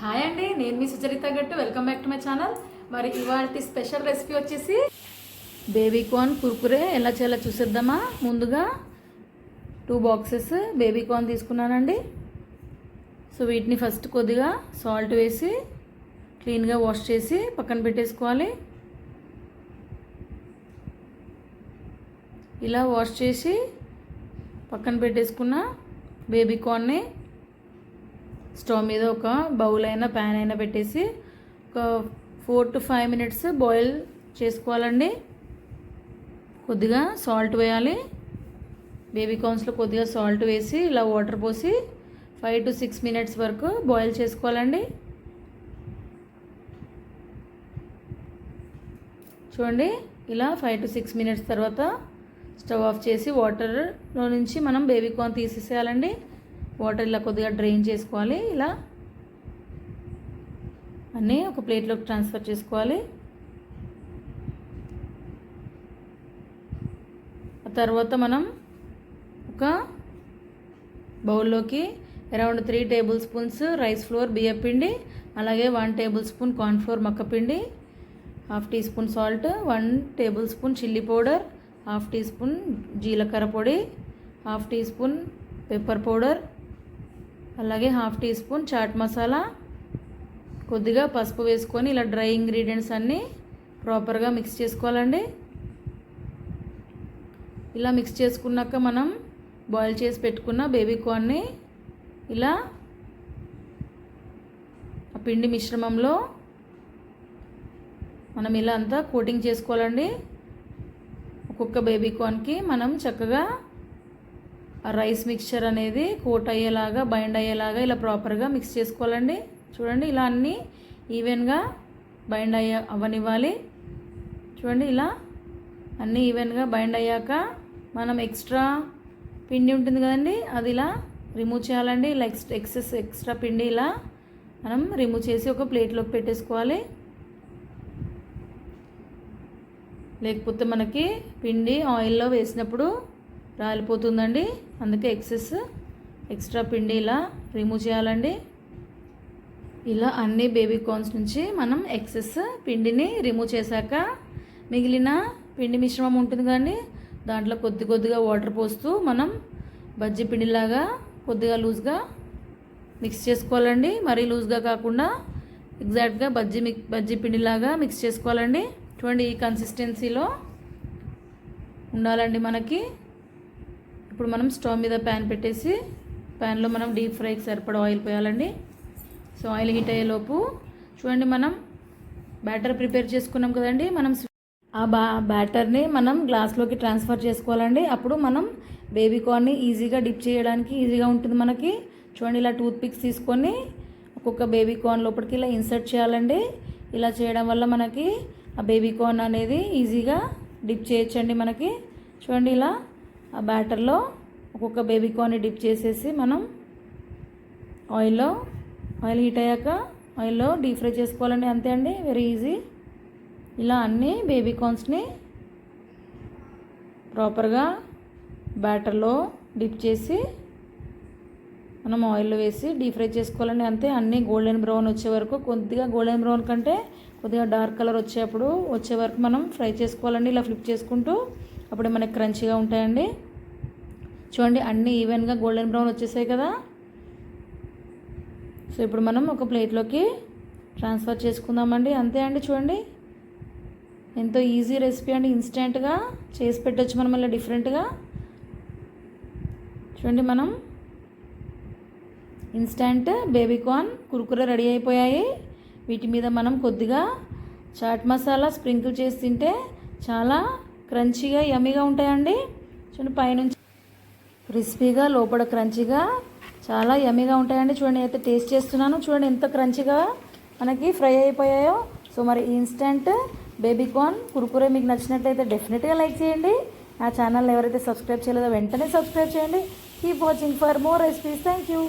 Hi అండి నేను మీ Sucharitha Gattu. Welcome back to my channel మరి ఇవాళ స్పెషల్ రెసిపీ వచ్చేసి బేబీ కార్న్ కుర్కురే. ఎలా చేయాలో చూసేద్దామా? ముందుగా టూ బాక్సెస్ బేబీ కార్న్ తీసుకున్నానండి. సో వీటిని ఫస్ట్ కొద్దిగా సాల్ట్ వేసి క్లీన్గా వాష్ చేసి పక్కన పెట్టేసుకోవాలి. ఇలా వాష్ చేసి పక్కన పెట్టేసుకున్న బేబీ కార్న్ని స్టవ్ మీద ఒక బౌల్ అయినా ప్యాన్ అయినా పెట్టేసి ఒక four to five minutes boil చేసుకోవాలండి. కొద్దిగా సాల్ట్ వేయాలి. బేబీ కార్న్స్లో కొద్దిగా సాల్ట్ వేసి ఇలా వాటర్ పోసి ఫైవ్ టు సిక్స్ మినిట్స్ వరకు బాయిల్ చేసుకోవాలండి. చూడండి ఇలా ఫైవ్ టు సిక్స్ మినిట్స్ తర్వాత స్టవ్ ఆఫ్ చేసి వాటర్లో నుంచి మనం బేబీ కార్న్ తీసేసేయాలండి. వాటర్ ఇలా కొద్దిగా డ్రైన్ చేసుకోవాలి ఇలా అన్నీ ఒక ప్లేట్లోకి ట్రాన్స్ఫర్ చేసుకోవాలి. ఆ తర్వాత మనం ఒక బౌల్లోకి around three table spoons rice flour బియ్యపిండి అలాగే one table spoon cornflour మక్కపిండి half tea spoon salt one table spoon chilli powder half tea spoon జీలకర్ర పొడి half tea spoon pepper powder అలాగే half tea spoon chaat masala కొద్దిగా పసుపు వేసుకొని ఇలా dry ingredients అన్నీ ప్రాపర్గా మిక్స్ చేసుకోవాలండి. ఇలా మిక్స్ చేసుకున్నాక మనం బాయిల్ చేసి పెట్టుకున్న బేబీ కార్న్ని ఇలా ఆ పిండి మిశ్రమంలో మనం ఇలా అంతా కోటింగ్ చేసుకోవాలండి. ఒక్కొక్క బేబీ కార్న్కి మనం చక్కగా రైస్ మిక్చర్ అనేది కోట్ అయ్యేలాగా బైండ్ అయ్యేలాగా ఇలా ప్రాపర్గా మిక్స్ చేసుకోవాలండి. చూడండి ఇలా అన్నీ ఈవెన్గా బైండ్ అయ్యే అవ్వనివ్వాలి చూడండి ఇలా అన్నీ ఈవెన్గా బైండ్ అయ్యాక మనం ఎక్స్ట్రా పిండి ఉంటుంది కదండి అది ఇలా రిమూవ్ చేయాలండి. ఇలా ఎక్స్ ఎక్సెస్ ఎక్స్ట్రా పిండి ఇలా మనం రిమూవ్ చేసి ఒక ప్లేట్లోకి పెట్టేసుకోవాలి. లేకపోతే మనకి పిండి ఆయిల్లో వేసినప్పుడు రాలిపోతుందండి. అందుకే ఎక్సెస్ ఎక్స్ట్రా పిండి ఇలా రిమూవ్ చేయాలండి. ఇలా అన్ని బేబీ కార్న్స్ నుంచి మనం ఎక్సెస్ పిండిని రిమూవ్ చేశాక మిగిలిన పిండి మిశ్రమం ఉంటుంది కానీ దాంట్లో కొద్ది కొద్దిగా వాటర్ పోస్తూ మనం బజ్జీ పిండిలాగా కొద్దిగా లూజ్గా మిక్స్ చేసుకోవాలండి. మరీ లూజ్గా కాకుండా ఎగ్జాక్ట్గా బజ్జీ మిక్ బజ్జీ పిండిలాగా మిక్స్ చేసుకోవాలండి. చూడండి ఈ కన్సిస్టెన్సీలో ఉండాలండి మనకి. ఇప్పుడు మనం స్టవ్ మీద ప్యాన్ పెట్టేసి ప్యాన్లో మనం డీప్ ఫ్రైకి సరిపడా ఆయిల్ పోయాలండి. సో ఆయిల్ హీట్ అయ్యేలోపు చూడండి మనం బ్యాటర్ ప్రిపేర్ చేసుకున్నాం కదండి. మనం ఆ బా బ్యాటర్ని మనం గ్లాస్లోకి ట్రాన్స్ఫర్ చేసుకోవాలండి. అప్పుడు మనం బేబీ కార్న్ని ఈజీగా డిప్ చేయడానికి ఈజీగా ఉంటుంది మనకి. చూడండి ఇలా టూత్ పిక్స్ తీసుకొని ఒక్కొక్క బేబీ కార్న్ లోపలికి ఇలా ఇన్సర్ట్ చేయాలండి. ఇలా చేయడం వల్ల మనకి ఆ బేబీ కార్న్ అనేది ఈజీగా డిప్ చేయొచ్చండి మనకి. చూడండి ఇలా ఆ బ్యాటర్లో ఒక్కొక్క బేబీ కార్న్ని డిప్ చేసేసి మనం ఆయిల్లో ఆయిల్ హీట్ అయ్యాక ఆయిల్లో డీప్ ఫ్రై చేసుకోవాలండి. అంతే అండి. వెరీ ఈజీ ఇలా అన్ని బేబీ కార్న్స్ని ప్రాపర్గా బ్యాటర్లో డిప్ చేసి మనం ఆయిల్లో వేసి డీప్ ఫ్రై చేసుకోవాలండి. అంతే. అన్నీ గోల్డెన్ బ్రౌన్ వచ్చే వరకు కొద్దిగా గోల్డెన్ బ్రౌన్ కంటే కొద్దిగా డార్క్ కలర్ వచ్చేప్పుడు వచ్చే వరకు మనం ఫ్రై చేసుకోవాలండి. ఇలా ఫ్లిప్ చేసుకుంటూ అప్పుడే మనకి క్రంచీగా ఉంటాయండి. చూడండి అన్నీ ఈవెన్గా గోల్డెన్ బ్రౌన్ వచ్చేసాయి కదా. సో ఇప్పుడు మనం ఒక ప్లేట్లోకి ట్రాన్స్ఫర్ చేసుకుందామండి. అంతే అండి చూడండి. ఎంతో ఈజీ రెసిపీ అండి. ఇన్స్టెంట్గా చేసి పెట్టచ్చు మనం ఇలా డిఫరెంట్గా. చూడండి మనం. Instant baby corn Kurkure ready అయిపోయాయి. వీటి మీద మనం కొద్దిగా చాట్ మసాలా స్ప్రింకిల్ చేసి తింటే చాలా క్రంచీగా యమ్మీగా ఉంటాయండి? చూడండి పైనుంచి. క్రిస్పీగా లోపల క్రంచీగా చాలా యమ్మీగా ఉంటాయండి. చూడండి అయితే టేస్ట్ చేస్తున్నాను. చూడండి ఎంత క్రంచీగా మనకి ఫ్రై అయిపోయాయో. సో మరి ఇన్స్టెంట్ బేబీ కార్న్ కురుకురే మీకు నచ్చినట్లయితే డెఫినెట్గా లైక్ చేయండి. నా ఛానల్ ఎవరైతే సబ్స్క్రైబ్ చేయలేదో వెంటనే సబ్స్క్రైబ్ చేయండి. Keep watching for more recipes thank you